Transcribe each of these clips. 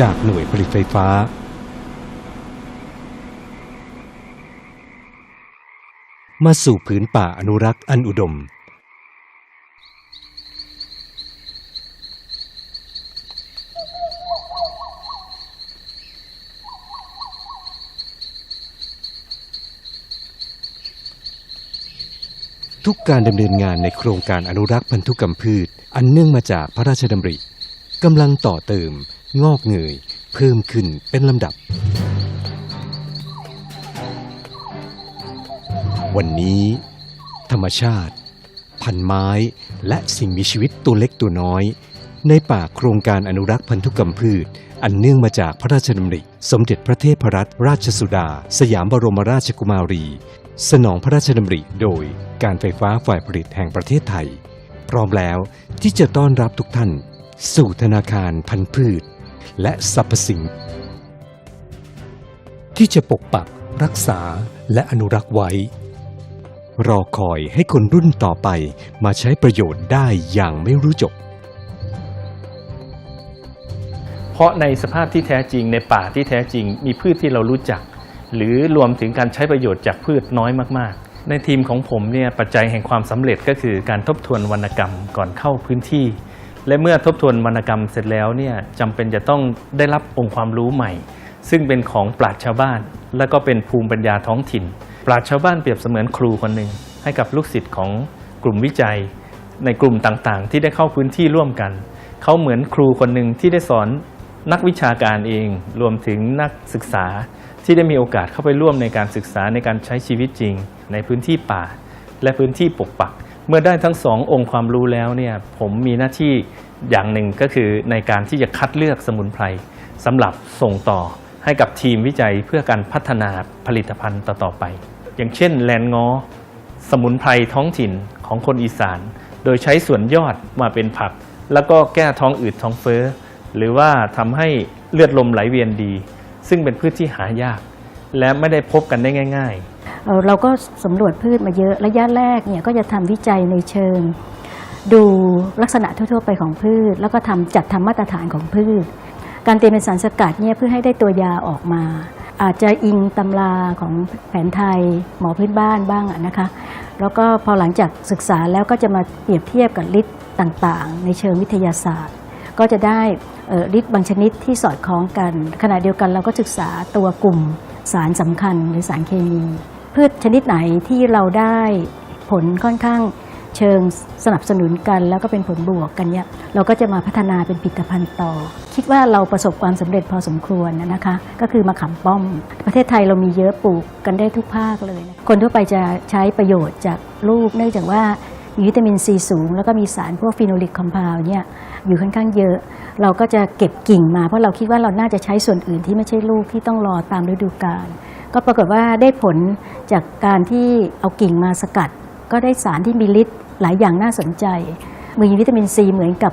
จากหน่วยผลิตไฟฟ้ามาสู่ผืนป่าอนุรักษ์อันอุดม ทุกการดำเนินงานในโครงการอนุรักษ์พันธุกรรมพืช อันเนื่องมาจากพระราชดำริ กำลังต่อเติม งอกเงย เพิ่มขึ้นเป็นลำดับ วันนี้ ธรรมชาติ พันไม้ และสิ่งมีชีวิตตัวเล็กตัวน้อย ในป่าโครงการอนุรักษ์พันธุกรรมพืช อันเนื่องมาจากพระราชดำริ สมเด็จพระเทพรัตนราชสุดา สยามบรมราชกุมารี สนองพระราชดำริโดยการไฟฟ้าฝ่ายผลิตแห่งประเทศไทย พร้อมแล้วที่จะต้อนรับทุกท่าน สู่ธนาคารพันธุ์พืช และสรรพสิ่ง ที่จะปกปักรักษาและอนุรักษ์ไว้ รอคอยให้คนรุ่นต่อไปมาใช้ประโยชน์ได้อย่างไม่รู้จบ เพราะในสภาพที่แท้จริงในป่าที่แท้จริง มีพืชที่เรารู้จัก หรือรวมถึงการใช้ประโยชน์จากพืชน้อยมากๆ ในทีมของผมเนี่ยปัจจัยแห่งความสำเร็จก็คือการทบทวนวรรณกรรมก่อนเข้าพื้นที่ และเมื่อทบทวนวรรณกรรมเสร็จแล้วเนี่ยจำเป็นจะต้องได้รับองค์ความรู้ใหม่ ซึ่งเป็นของปราชญ์ชาวบ้าน และก็เป็นภูมิปัญญาท้องถิ่น ปราชญ์ชาวบ้านเปรียบเสมือนครูคนหนึ่งให้กับลูกศิษย์ของกลุ่มวิจัย ในกลุ่มต่างๆ ที่ได้เข้าพื้นที่ร่วมกัน เขาเหมือนครูคนหนึ่งที่ได้สอนนักวิชาการเอง รวมถึงนักศึกษาที่ได้มีโอกาสเข้าไปร่วมในการศึกษาในการใช้ชีวิตจริง ในพื้นที่ป่า และพื้นที่ปกปัก เมื่อได้ทั้งสององค์ความรู้แล้วเนี่ยผมมีหน้าที่ อย่างหนึ่งก็คือในการที่จะคัดเลือกสมุนไพรสำหรับส่งต่อให้กับทีมวิจัยเพื่อการพัฒนาผลิตภัณฑ์ต่อๆไป อย่างเช่น แลนงอ สมุนไพรท้องถิ่นของคนอีสาน โดยใช้ส่วนยอดมาเป็นผัก แล้วก็แก้ท้องอืดท้องเฟ้อ หรือว่าทำให้เลือดลมไหลเวียนดี ซึ่งเป็นพืชที่หายาก และไม่ได้พบกันได้ง่าย ๆ เอ่อเราก็สำรวจพืชมาเยอะระยะแรกเนี่ยก็จะทำวิจัยในเชิง ดูลักษณะทั่ว ๆ ไปของพืช แล้วก็ทำจัดทำมาตรฐานของพืช การเตรียมเป็นสารสกัดเนี่ยเพื่อให้ได้ตัวยาออกมา อาจจะอิงตำราของแผนไทยหมอพื้นบ้านบ้างะนะคะ แล้วก็พอหลังจากศึกษาแล้วก็จะมาเปรียบเทียบกับฤทธิ์ต่างๆ ในเชิงวิทยาศาสตร์ ก็จะได้ฤทธิ์บางชนิดที่สอดคล้องกัน ขณะเดียวกันเราก็ศึกษาตัวกลุ่มสารสำคัญหรือสารเคมี พืชชนิดไหนที่เราได้ผลค่อนข้าง เชิงสนับสนุนกัน แล้วก็เป็นผลบวกกันเนี่ยเราก็จะมาพัฒนาเป็นผลิตภัณฑ์ต่อ คิดว่าเราประสบความสำเร็จพอสมควรนะคะ ก็คือมะขามป้อม ประเทศไทยเรามีเยอะปลูกกันได้ทุกภาคเลย คนทั่วไปจะใช้ประโยชน์จากลูกเนื่องจากว่ามีวิตามินซีสูง แล้วก็มีสารพวกฟีโนลิกคอมเพลเนี่ยอยู่ค่อนข้างเยอะ เราก็จะเก็บกิ่งมาเพราะเราคิดว่าเราน่าจะใช้ส่วนอื่นที่ไม่ใช่ลูกที่ต้องรอตามฤดูกาลก็ปรากฏว่าได้ผลจากการที่เอากิ่งมาสกัด ก็ได้สารที่มีฤทธิ์หลายอย่างน่าสนใจ มีวิตามินซีเหมือนกับ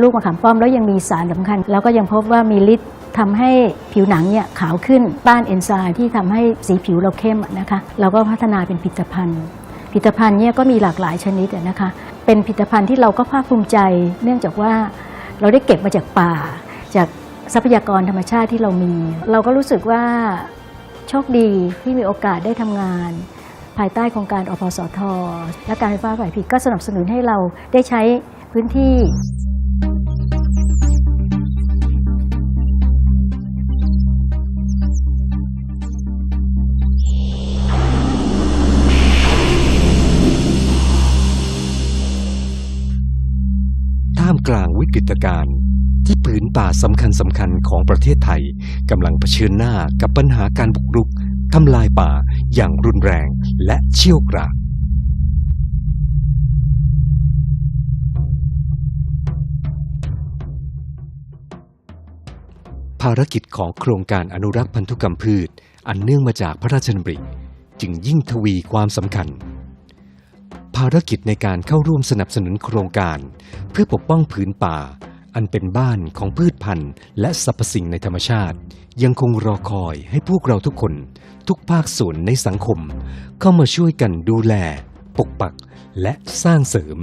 ลูกมะขามป้อมแล้วยังมีสารสำคัญ แล้วก็ยังพบว่ามีฤทธิ์ทำให้ผิวหนังเนี่ยขาวขึ้นต้านเอนไซม์ที่ทำให้สีผิวเราเข้มนะคะเราก็พัฒนาเป็นผลิตภัณฑ์ผลิตภัณฑ์เนี่ยก็มีหลากหลายชนิดนะคะ เป็นผลิตภัณฑ์ที่เราก็ภาคภูมิใจ เนื่องจากว่าเราได้เก็บมาจากป่า จากทรัพยากรธรรมชาติที่เรามี เราก็รู้สึกว่าโชคดีที่มีโอกาสได้ทำงาน ภายใต้โครงการอพสท และการไฟฟ้าฝ่ายผลิตก็สนับสนุนให้เราได้ใช้พื้นที่ท่ามกลางวิกฤตการณ์ที่ผืนป่าสำคัญสำคัญของประเทศไทยกำลังเผชิญหน้ากับปัญหาการบุกรุกทำลายป่า อย่างรุนแรงและเชี่ยวกรากภารกิจของโครงการอนุรักษ์พันธุกรรมพืช อันเนื่องมาจากพระราชดำริจึงยิ่งทวีความสำคัญ ภารกิจในการเข้าร่วมสนับสนุนโครงการ เพื่อปกป้องผืนป่า อันเป็นบ้านของพืชพันธุ์ และสรรพสิ่งในธรรมชาติ ยังคงรอคอยให้พวกเราทุกคน ทุกภาคส่วนในสังคม เข้ามาช่วยกันดูแล ปกปักและสร้างเสริม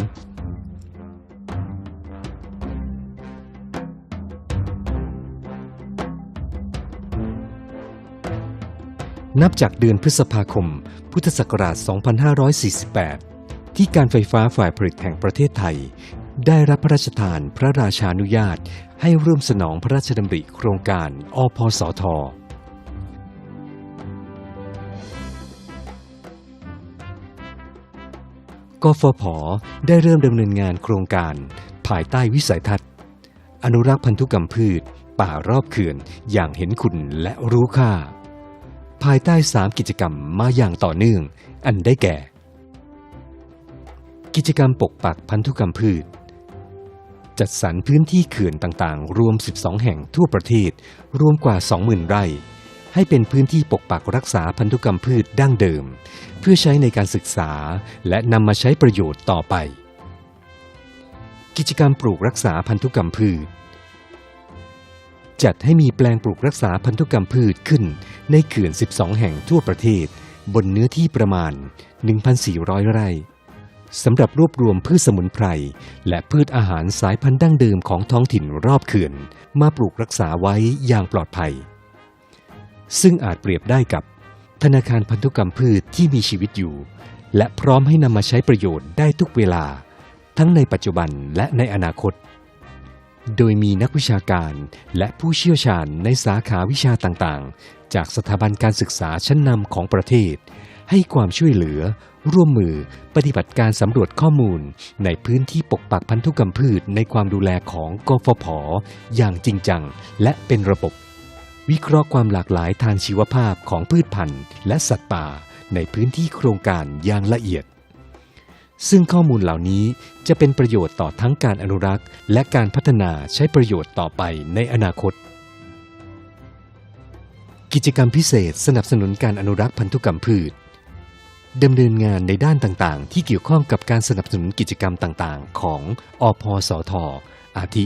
นับจากเดือนพฤษภาคม พุทธศักราช 2548 ที่การไฟฟ้าฝ่ายผลิตแห่งประเทศไทย ได้รับพระราชทานพระราชานุญาตให้ร่วมสนองพระราชดำริโครงการอพสทกฟผ ได้เริ่มดำเนินงานโครงการ ภายใต้วิสัยทัศน์ อนุรักษ์พันธุกรรมพืช ป่ารอบเขื่อนอย่างเห็นคุณและรู้ค่า ภายใต้ 3 กิจกรรมมาอย่างต่อเนื่อง อันได้แก่ กิจกรรมปกปักพันธุกรรมพืช จัดสรรพื้นที่เขื่อนต่างๆ รวม 12 แห่งทั่วประเทศ รวมกว่า 20,000 ไร่ ให้เป็นพื้นที่ปกปักรักษาพันธุกรรมพืชดั้งเดิม เพื่อใช้ในการศึกษาและนำมาใช้ประโยชน์ต่อไป กิจกรรมปลูกรักษาพันธุกรรมพืช จัดให้มีแปลงปลูกรักษาพันธุกรรมพืชขึ้น ในเขื่อน 12 แห่งทั่วประเทศ บนเนื้อที่ประมาณ 1,400 ไร่ สำหรับรวบรวมพืชสมุนไพร และพืชอาหารสายพันธุ์ดั้งเดิมของท้องถิ่นรอบเขื่อน มาปลูกรักษาไว้อย่างปลอดภัย ซึ่งอาจเปรียบได้กับ ธนาคารพันธุกรรมพืชที่มีชีวิตอยู่ และพร้อมให้นำมาใช้ประโยชน์ได้ทุกเวลา ทั้งในปัจจุบันและในอนาคต โดยมีนักวิชาการและผู้เชี่ยวชาญในสาขาวิชาต่างๆ จากสถาบันการศึกษาชั้นนำของประเทศ ให้ความช่วยเหลือ ร่วมมือปฏิบัติการสำรวจข้อมูล ในพื้นที่ปกปักพันธุกรรมพืชในความดูแลของกฟผอย่างจริงจัง และเป็นระบบ วิเคราะห์ความหลากหลายทางชีวภาพของพืชพันธุ์ และสัตว์ป่า ในพื้นที่โครงการอย่างละเอียด ซึ่งข้อมูลเหล่านี้จะเป็นประโยชน์ต่อทั้งการอนุรักษ์ และการพัฒนาใช้ประโยชน์ต่อไปในอนาคตกิจกรรมพิเศษสนับสนุนการอนุรักษ์พันธุกรรมพืช ดำเนินงานในด้านต่างๆ ที่เกี่ยวข้องกับการสนับสนุนกิจกรรมต่างๆ ของอพสท อาทิ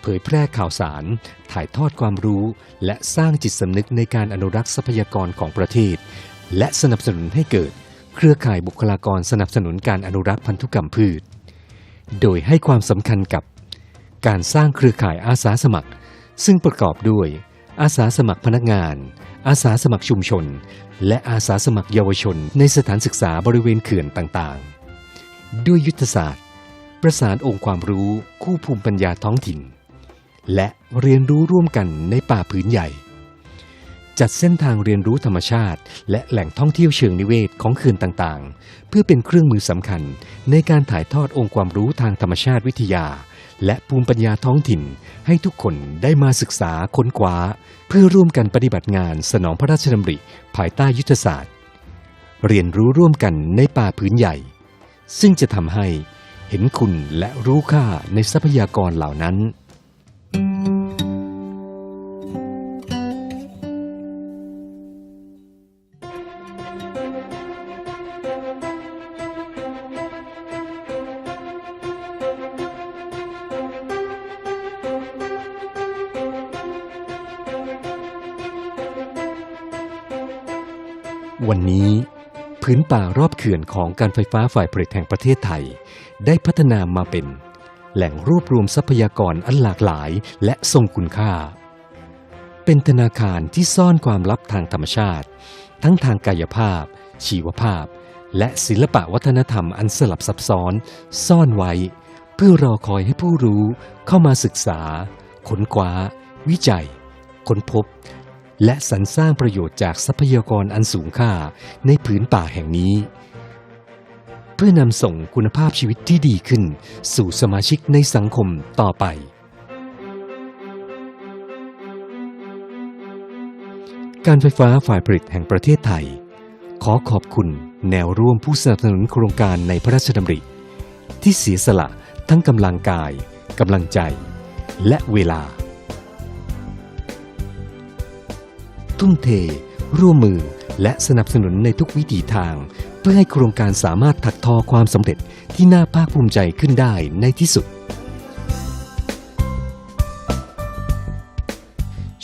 เผยแพร่ข่าวสาร ถ่ายทอดความรู้ และสร้างจิตสำนึกในการอนุรักษ์ทรัพยากรของประเทศ และสนับสนุนให้เกิด เครือข่ายบุคลากรสนับสนุนการอนุรักษ์พันธุกรรมพืช โดยให้ความสำคัญกับ การสร้างเครือข่ายอาสาสมัคร ซึ่งประกอบด้วย อาสาสมัครพนักงาน อาสาสมัครชุมชน และอาสาสมัครเยาวชน ในสถานศึกษาบริเวณเขื่อนต่างๆ ด้วยยุทธศาสตร์ ประสานองค์ความรู้คู่ภูมิปัญญาท้องถิ่น และเรียนรู้ร่วมกันในป่าผืนใหญ่ จัดเส้นทางเรียนรู้ธรรมชาติ และแหล่งท่องเที่ยวเชิงนิเวศของเขื่อนต่างๆ เพื่อเป็นเครื่องมือสำคัญในการถ่ายทอดองค์ความรู้ทางธรรมชาติวิทยา และภูมิปัญญาท้องถิ่นให้ทุกคนได้มาศึกษาค้นคว้า เพื่อร่วมกันปฏิบัติงานสนองพระราชดำริ ภายใต้ยุทธศาสตร์ เรียนรู้ร่วมกันในป่าพื้นใหญ่ ซึ่งจะทำให้เห็นคุณและรู้ค่าในทรัพยากรเหล่านั้น วันนี้ พื้นป่ารอบเขื่อนของการไฟฟ้าฝ่ายผลิตแห่งประเทศไทย ได้พัฒนามาเป็น แหล่งรวบรวมทรัพยากรอันหลากหลายและทรงคุณค่า เป็นธนาคารที่ซ่อนความลับทางธรรมชาติ ทั้งทางกายภาพ ชีวภาพ และศิลปะวัฒนธรรมอันสลับซับซ้อน ซ่อนไว้ เพื่อรอคอยให้ผู้รู้เข้ามาศึกษา ค้นคว้า วิจัย ค้นพบ และสรรสร้างประโยชน์จากทรัพยากรอันสูงค่าในผืนป่าแห่งนี้ เพื่อนำส่งคุณภาพชีวิตที่ดีขึ้น สู่สมาชิกในสังคมต่อไป การไฟฟ้าฝ่ายผลิตแห่งประเทศไทย ขอขอบคุณแนวร่วมผู้สนับสนุนโครงการในพระราชดำริ ที่เสียสละทั้งกำลังกายกำลังใจ และเวลา ทุ่มเท ร่วมมือ และสนับสนุนในทุกวิถีทาง เพื่อให้โครงการสามารถถักทอความสำเร็จที่น่าภาคภูมิใจขึ้นได้ในที่สุด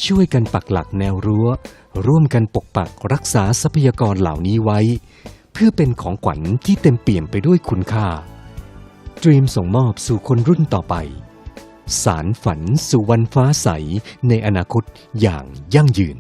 ช่วยกันปักหลักแนวรั้ว ร่วมกันปกปักรักษาทรัพยากรเหล่านี้ไว้ เพื่อเป็นของขวัญที่เต็มเปี่ยมไปด้วยคุณค่าเตรีมส่งมอบสู่คนรุ่นต่อไป สารฝันสู่วันฟ้าใสในอนาคตอย่างยั่งยืน